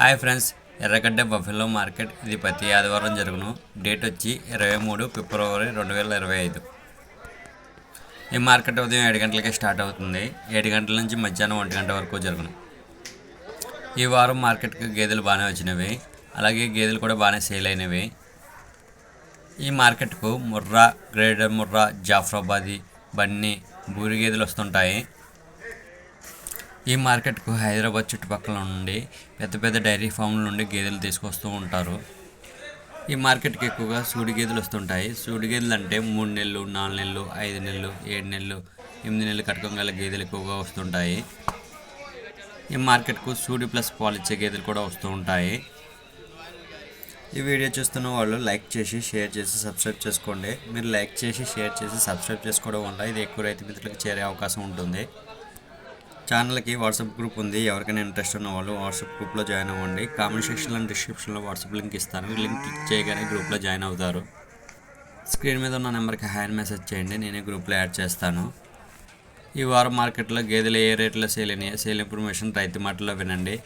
Hi friends Erragadda buffalo market. ఇది ప్రతి ఆదివారం జరుగును. డేట్ వచ్చి ఇరవై మూడు ఫిబ్రవరి రెండు వేల ఇరవై ఐదు. ఈ మార్కెట్ ఉదయం ఏడు గంటలకే స్టార్ట్ అవుతుంది. ఏడు గంటల నుంచి మధ్యాహ్నం ఒంటి గంట వరకు జరుగును. ఈ వారం మార్కెట్కి గేదెలు బాగానే వచ్చినవి. అలాగే గేదెలు కూడా బాగానే సేల్ అయినవి. ఈ మార్కెట్కు ముర్రా గ్రేటర్ ముర్రా జాఫ్రాబాదీ బన్నీ బూరి గేదెలు వస్తుంటాయి. ఈ మార్కెట్కు హైదరాబాద్ చుట్టుపక్కల నుండి పెద్ద పెద్ద డైరీ ఫామ్ల నుండి గేదెలు తీసుకొస్తూ ఉంటారు. ఈ మార్కెట్కి ఎక్కువగా సూడి గేదెలు వస్తుంటాయి. సూడి గేదెలు అంటే మూడు నెలలు నాలుగు నెలలు ఐదు నెలలు ఏడు నెలలు ఎనిమిది నెలలు కట్టుకోగల గల గేదెలు ఎక్కువగా వస్తుంటాయి. ఈ మార్కెట్కు సూడి ప్లస్ పాలిచ్చే గేదెలు కూడా వస్తూ ఉంటాయి. ఈ వీడియో చూస్తున్న వాళ్ళు లైక్ చేసి షేర్ చేసి సబ్స్క్రైబ్ చేసుకోండి. మీరు లైక్ చేసి షేర్ చేసి సబ్స్క్రైబ్ చేసుకోవడం వల్ల ఇది ఎక్కువ రైతు మిత్రులకు చేరే అవకాశం ఉంటుంది. ఛానల్కి వాట్సాప్ గ్రూప్ ఉంది. ఎవరికైనా ఇంట్రెస్ట్ ఉన్న వాళ్ళు వాట్సాప్ గ్రూప్లో జాయిన్ అవ్వండి. కామెంట్ సెక్షన్లో డిస్క్రిప్షన్లో వాట్సాప్ లింక్ ఇస్తాను. లింక్ క్లిక్ చేయగానే గ్రూప్లో జాయిన్ అవుతారు. స్క్రీన్ మీద ఉన్న నెంబర్కి హ్యాండ్ మెసేజ్ చేయండి. నేనే గ్రూప్లో యాడ్ చేస్తాను. ఈ వారం మార్కెట్లో గేదెలు ఏ రేట్లో సేల్ అయినాయో సేల్ ఇన్ఫర్మేషన్ రైతు మాటల్లో వినండి.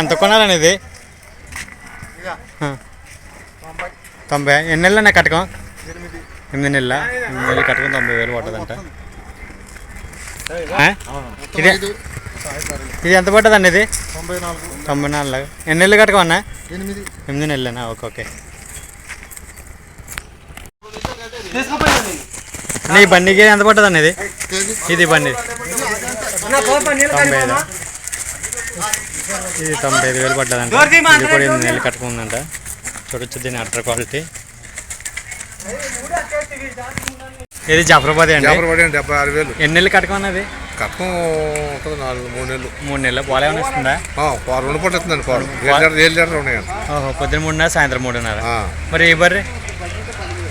ఎంత కొనాలని ఇది. తొంభై ఎన్ని నెలలు నా కట్టకం? ఎనిమిది. నెలల? ఎనిమిది నెలలు కట్టకం తొంభై వేలు పడుతుందంట ఆ? ఇది? ఇది ఎంత పడుతుందండి ఇది? తొంభై నాలుగు. తొంభై నాలుగు. ఎన్ని నెలలు కట్టకం అన్న? ఎనిమిది. ఎనిమిది నెలలేనా? Okay okay. నీ బండికి ఎంత పడుతుందండి ఇది? ఇది బండి. తొంభై ఐదు. ఇది తొంభై ఐదు వేలు పడ్డదంట. ఇది కూడా ఎనిమిది నెలలు కట్టుకుందంట చూడొచ్చు దీని అట్టర్ క్వాలిటీ. ఇది జాఫరాబాద్ అండి? జాబర్ అండి డెబ్బై ఆరు వేలు. ఎన్ని నెలలు కట్టుకున్నది? కట్టం ఉంటుంది నాలుగు మూడు నెలలు. మూడు నెలలు. పోలే ఏమైనా వస్తుందా? పావు రెండు పూట ఇస్తుందండి పావు ఏడు లీటర్ ఏడు లీటర్ ఉన్నాయండి. ఓహో పొద్దున మూడున్నర సాయంత్రం మూడున్నర. మరి ఏ బర్రె?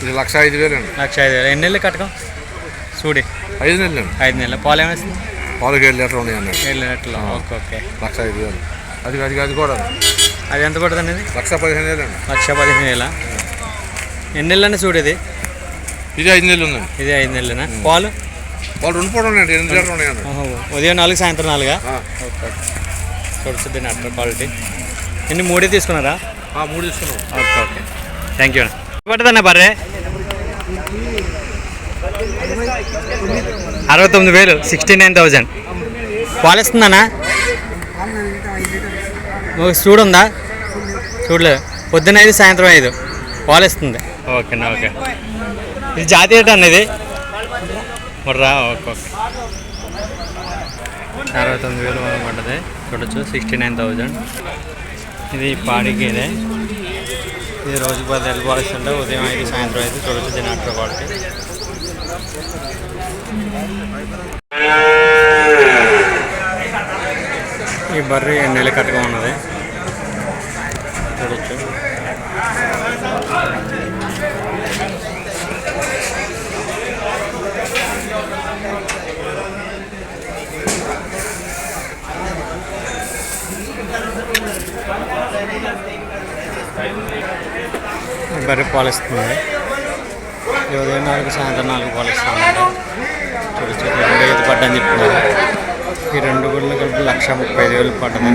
ఇది లక్ష ఐదు వేలు అండి. లక్ష ఐదు వేలు. ఎన్ని నెలలు కట్టుకం? చూడి ఐదు నెలలు అండి. ఐదు నెలలు. పోలే ఏమైనా వస్తుంది? పావుకి ఏడు లీటర్ ఉన్నాయండి. వెళ్ళినట్లు ఓకే ఓకే. లక్ష ఐదు వేలు. అది అది అది కూడా. అది ఎంత పడుతుంది ఇది లక్ష పదిహేను వేలు అండి. లక్ష పదిహేను వేల? ఎన్ని నెలలని చూడేది ఇది? ఐదు నెలలు ఉందండి. ఇది ఐదు నెలలేనా? పాలు? వాళ్ళు రెండు పూట ఉన్నాయండి ఎనిమిది లీటర్ ఉన్నాయండి. ఉదయం నాలుగు సాయంత్రం నాలుగా? ఓకే. చూడొచ్చు దీని అట్టర్ క్వాలిటీ. ఎన్ని మూడే తీసుకున్నారా? ఆ, మూడు తీసుకున్నాం. Okay okay. థ్యాంక్ యూ పడుతుందన్న బర్రే? అరవై తొమ్మిది వేలు సిక్స్టీ నైన్ థౌజండ్ పాలిస్తుందన్నా? చూడుందా చూడలేదు. పొద్దున ఐదు సాయంత్రం ఐదు. పాలిస్తుంది ఓకేనా ఓకే ఇది జాతీయ అనేది అన్నది ముర్రా ఓకే ఓకే. అరవై తొమ్మిది వేలు పడ్డది. చూడొచ్చు సిక్స్టీ నైన్ థౌజండ్ ఇది పాడి ఇది. రోజు పది నెలలు పాలిస్తుంటే ఉదయం ఐదు సాయంత్రం ఐదు. చూడొచ్చు దీని అట్ర క్వాలిటీ ఈ బర్రె ఎన్ని కట్టుగా ఉన్నది. చూడొచ్చు. బర్రె పాలిస్తుంది. ఇది ఉదయం నాలుగు సాయంత్రం నాలుగు పాలిస్తుంది. చూడొచ్చు. ఇది ఐదు పడ్డని చెప్తున్నారు ఈ రెండు గుళ్ళు కలిపి లక్ష ముప్పై ఐదు వేలు పడ్డది.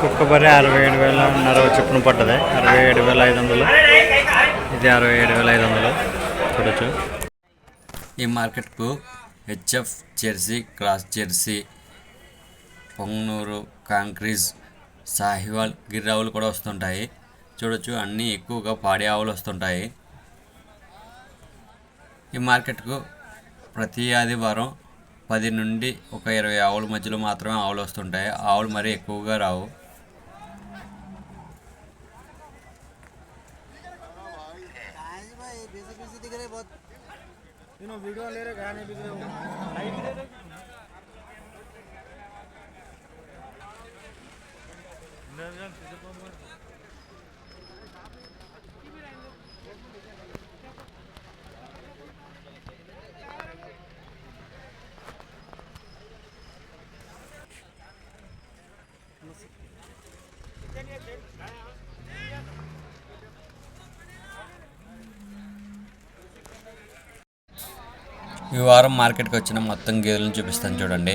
కుక్క బరి అరవై ఏడు వేల నర చొప్పున పడ్డది. అరవై ఏడు వేల ఐదు వందలు. ఇది అరవై ఏడు వేల ఐదు వందలు. చూడొచ్చు. ఈ మార్కెట్కు HF jersey cross jersey Punganur Kankrej Sahiwal గిర్రావులు కూడా వస్తుంటాయి. చూడొచ్చు. అన్నీ ఎక్కువగా పాడి ఆవులు వస్తుంటాయి. ఈ మార్కెట్కు ప్రతి ఆదివారం పది నుండి ఒక ఇరవై ఆవుల మధ్యలో మాత్రమే ఆవులు వస్తుంటాయి. ఆవులు మరీ ఎక్కువగా రావు. ఈ వారం మార్కెట్కి వచ్చిన మొత్తం గేదెలను చూపిస్తాను చూడండి.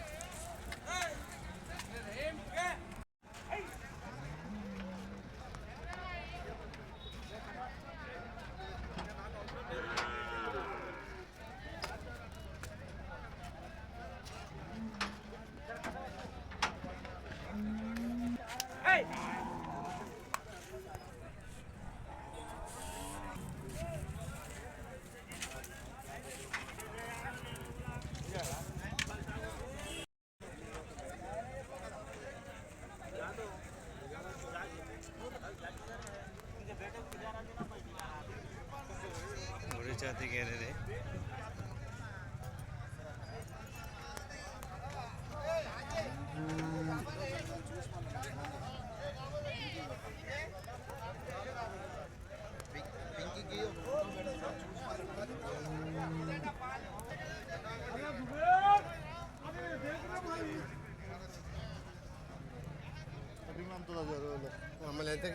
जाते कह रहे थे ಆಮೇಲೆ ಎಂತ